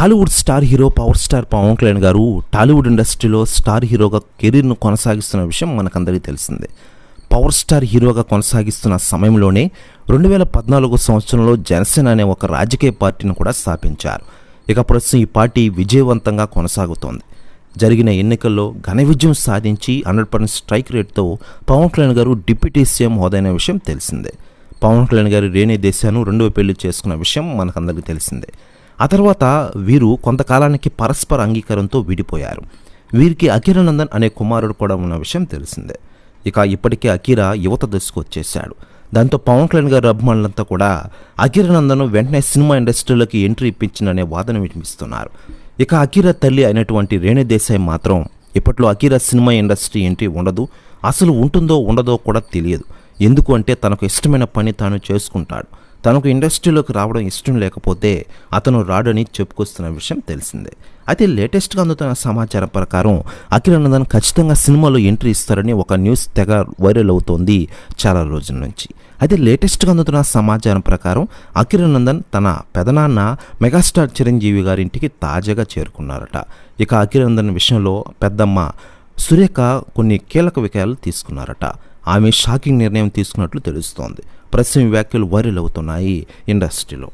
Tollywood star hero power star Pawan Kalyan garu Tollywood ఇండస్ట్రీలో star హీరోగా కెరీర్ను కొనసాగిస్తున్న విషయం మనకందరికీ తెలిసిందే. పవర్ స్టార్ హీరోగా కొనసాగిస్తున్న సమయంలోనే రెండు వేల పద్నాలుగు సంవత్సరంలో జనసేన అనే ఒక రాజకీయ పార్టీని కూడా స్థాపించారు. ఇక ప్రస్తుతం ఈ పార్టీ విజయవంతంగా కొనసాగుతోంది. జరిగిన ఎన్నికల్లో ఘన విజయం సాధించి హండ్రెడ్ పర్సెంట్ స్ట్రైక్ రేట్తో పవన్ కళ్యాణ్ గారు డిప్యూటీ సీఎం హోదైన విషయం తెలిసిందే. పవన్ కళ్యాణ్ గారు రేణి దేశాను రెండవ పెళ్ళి చేసుకున్న విషయం మనకందరికీ తెలిసిందే. ఆ తర్వాత వీరు కొంతకాలానికి పరస్పర అంగీకారంతో విడిపోయారు. వీరికి అఖిరానందన్ అనే కుమారుడు కూడా ఉన్న విషయం తెలిసిందే. ఇక ఇప్పటికే అఖీరా యువత దశకు వచ్చేశాడు. దాంతో పవన్ కళ్యాణ్ గారి అభిమానులంతా కూడా అఖిరానందన్ వెంటనే సినిమా ఇండస్ట్రీలోకి ఎంట్రీ ఇప్పించిందనే వాదన వినిపిస్తున్నారు. ఇక అఖీరా తల్లి అయినటువంటి రేణు దేశాయ్ మాత్రం ఇప్పట్లో అఖీరా సినిమా ఇండస్ట్రీ ఎంట్రీ ఉండదు అసలు ఉంటుందో ఉండదో కూడా తెలియదు. ఎందుకు అంటే తనకు ఇష్టమైన పని తాను చేసుకుంటాడు. తనకు ఇండస్ట్రీలోకి రావడం ఇష్టం లేకపోతే అతను రాడని చెప్పుకొస్తున్న విషయం తెలిసిందే. అయితే లేటెస్ట్గా అందుతున్న సమాచారం ప్రకారం అఖిలానందన్ ఖచ్చితంగా సినిమాలో ఎంట్రీ ఇస్తారని ఒక న్యూస్ తెగ వైరల్ అవుతోంది చాలా రోజుల నుంచి. అయితే లేటెస్ట్గా అందుతున్న సమాచారం ప్రకారం అఖిలానందన్ తన పెదనాన్న మెగాస్టార్ చిరంజీవి గారింటికి తాజాగా చేరుకున్నారట. ఇక అఖిలానందన్ విషయంలో పెద్దమ్మ సురేఖ కొన్ని కీలక విషయాలు తీసుకున్నారట. ఆమె షాకింగ్ నిర్ణయం తీసుకున్నట్లు తెలుస్తోంది. ప్రస్తుతం వ్యాఖ్యలు వైరల్ అవుతున్నాయి ఇండస్ట్రీలో.